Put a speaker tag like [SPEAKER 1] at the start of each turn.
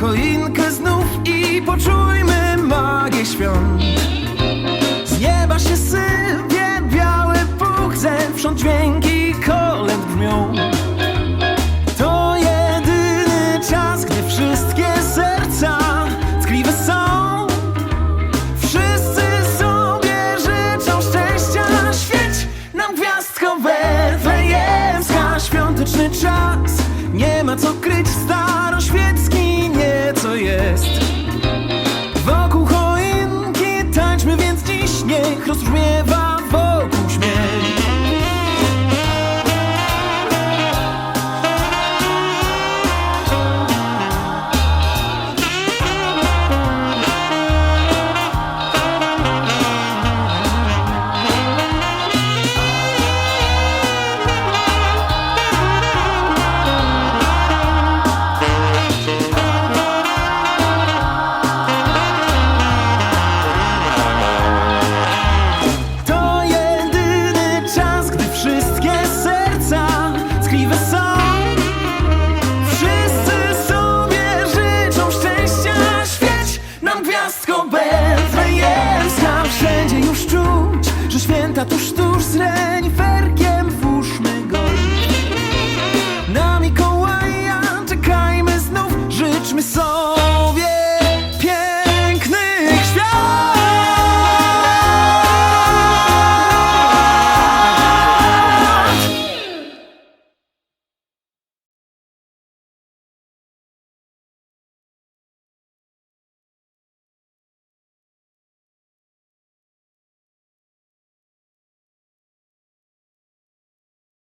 [SPEAKER 1] choinkę znów i poczujmy magię świąt. Z nieba się sypie biały puch, zewsząd dźwięki kolęd brzmią. To jedyny czas, gdy wszystkie serca tkliwe są. Wszyscy sobie życzą szczęścia, świeć nam gwiazdko werwejemska. Świąteczny czas, nie ma co kryć. los real Zamknięta tuż, tuż z reniferkiem Włóżmy go. Na Mikołaja czekajmy znów Życzmy sobie.